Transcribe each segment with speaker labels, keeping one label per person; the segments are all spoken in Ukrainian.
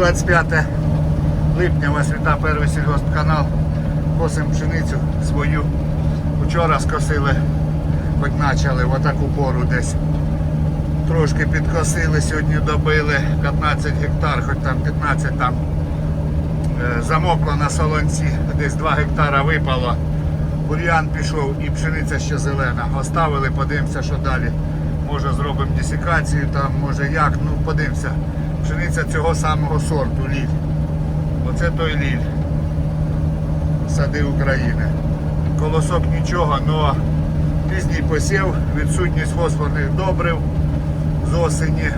Speaker 1: Сьогодні 25 липня, вас вітає перший сільгоспканал. Косим пшеницю свою. Вчора скосили, хоч почали в таку пору десь. Трошки підкосили, сьогодні добили 15 гектар, хоч там 15 там е, замокло на солонці, десь 2 гектара випало. Бур'ян пішов і пшениця ще зелена. Оставили, подивимося, що далі. Може зробимо десікацію, там, може як, ну подивимося. Пшениця цього самого сорту ліль. Оце той ліль. Сади України. Колосок нічого, але пізній посів, відсутність фосфорних добрив з осені. Е,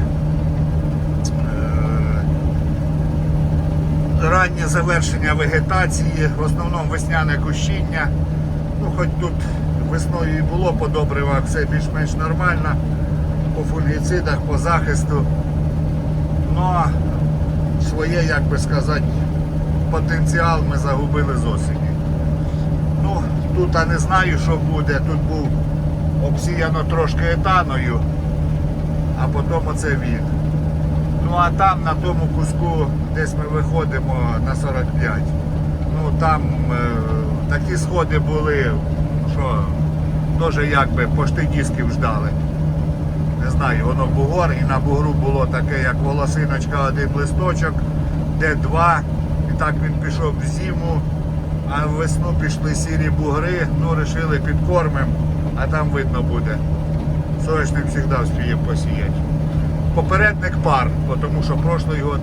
Speaker 1: Раннє завершення вегетації, в основному весняне кущіння. Ну, хоч тут весною і було по добривах, все більш-менш нормально, по фунгіцидах, по захисту. Ну, своє, як би сказати, потенціал ми загубили з осені. Ну, тут я не знаю, що буде. Тут був обсіяно трошки етаною, а потім оце він. Ну а там на тому куску десь ми виходимо на 45. Ну там е, такі сходи були, що теж якби пошти дисків ждали. Не знаю, воно бугор і на бугру було таке, як волосиночка, один листочок, де два. І так він пішов в зиму, а в весну пішли сірі бугри, ну вирішили підкормим, а там видно буде. Соняшник завжди встигає посіяти. Попередник пар, тому що прошлий год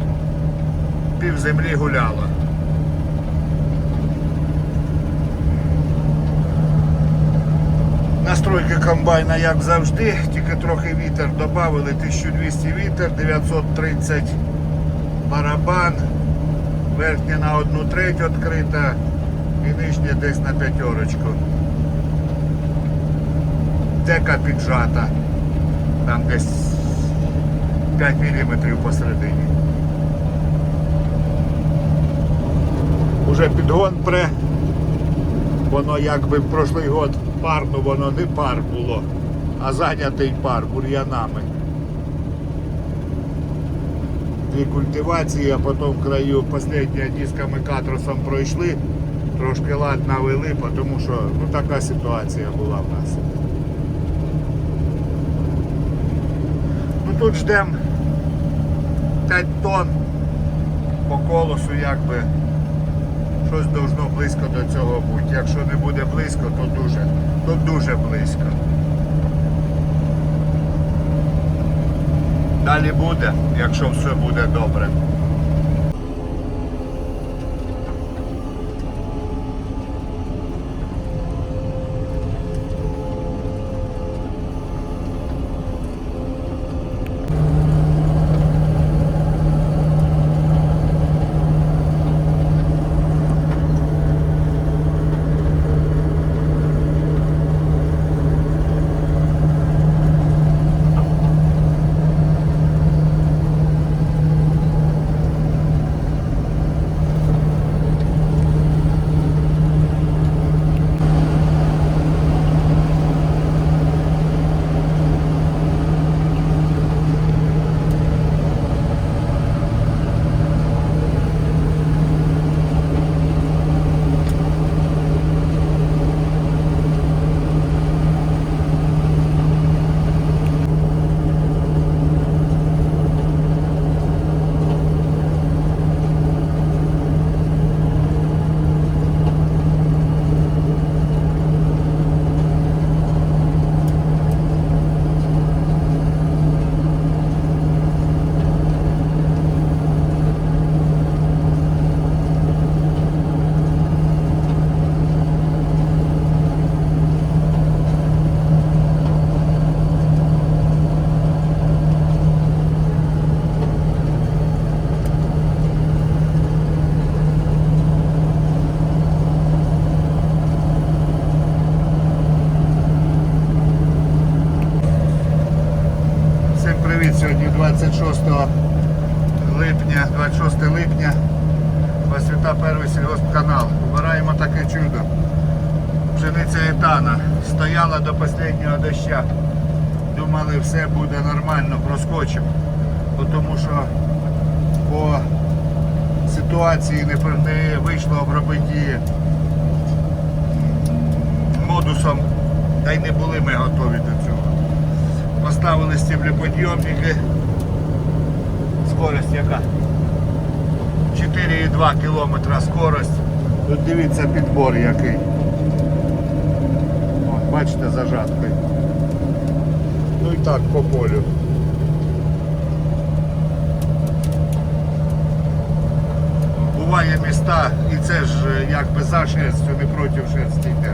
Speaker 1: пів землі гуляло. Настройки комбайна як завжди, тільки трохи вітер додали, 1200 вітер, 930 барабан, верхня на одну треть відкрита і нижня десь на п'ятерочку. Дека піджата, там десь 5 мм посередині. Уже підгон пре. Воно якби прошлий год парно, воно не пар було, а зайнятий пар бур'янами. Дві культивації, а потім краю останнє дисками катросом пройшли, трошки лад навели, тому що ну, така ситуація була в нас. Ну тут ждемо 5 тонн по колосу якби щось должно близько до цього бути. Якщо не буде близько, то дуже, то дуже близько. Далі буде, якщо все буде добре. Вибираємо таке чудо. Пшениця етана. Стояла до останнього доща. Думали, все буде нормально, проскочимо. Тому що по ситуації не, вийшло обробити модусом, та й не були ми готові до цього. Поставили стеблеподйомники. Скорость яка? 4,2 кілометра скорость. Тут дивіться підбор який. О, бачите, зажаткою. Ну і так по полю. Буває міста, і це ж е, якби за шерстю, не проти шерсті йде.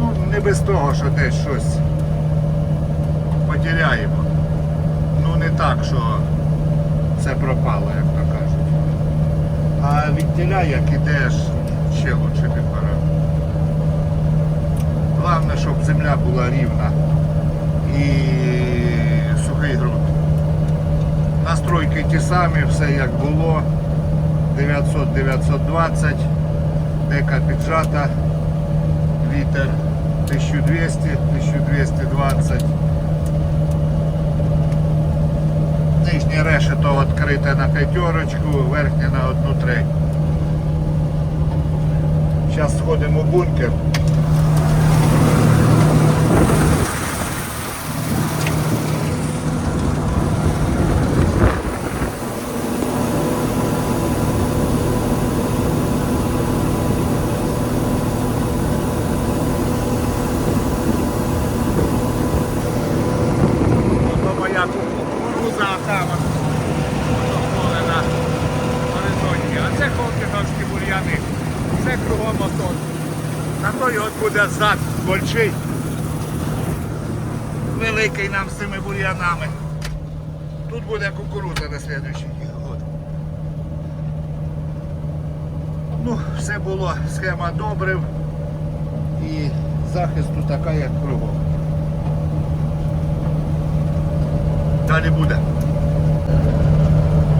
Speaker 1: Ну, не без того, що десь щось потеряємо. Ну не так, що все пропало, як то кажуть. А від теля, як ідеш, ще лучше пора. Головне, щоб земля була рівна і сухий ґрунт. Настройки ті самі, все як було. 900-920, дека піджата, вітер 1200-1220. Нижнє решето відкрите на п'ятерочку, верхнє на одну треть. Сходимо в бункер. Ото моя кукуруза там поле на горизонті. А це холкіновські бур'яни. Це кругом отот. На зад больший. Великий нам з цими бур'янами. Тут буде кукуруза на слідуючий год. Ну, все було, схема добрив і захисту така, як кругом. Далі буде.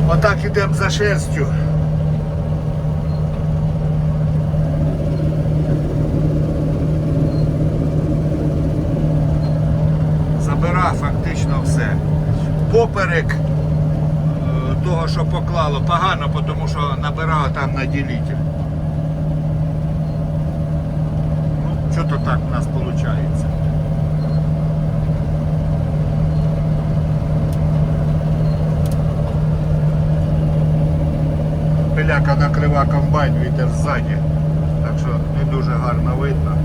Speaker 1: Отак ідемо за шерстю. Поперек е, того, що поклало, погано, тому що набирало там на ділитель. Ну, що то так у нас виходить. Пиляка накрива комбайн, вітер ззаді. Так що не дуже гарно видно.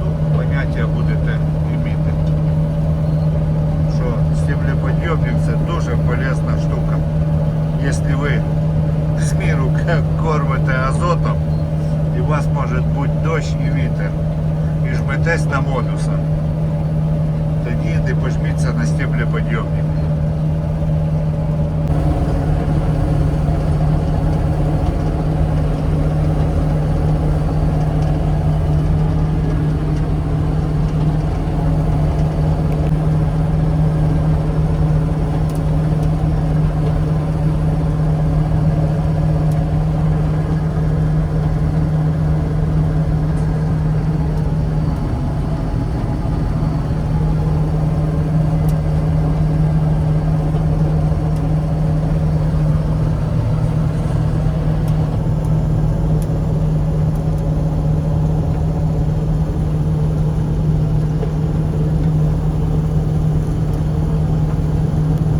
Speaker 1: Ну, поняття будете іміти. Що стеблеподйомник це дуже полезна штука. Якщо ви з міру кормите азотом, і у вас може бути дощ і вітер, і жметесь на модуса, тоді не пожміться на стеблеподйомник.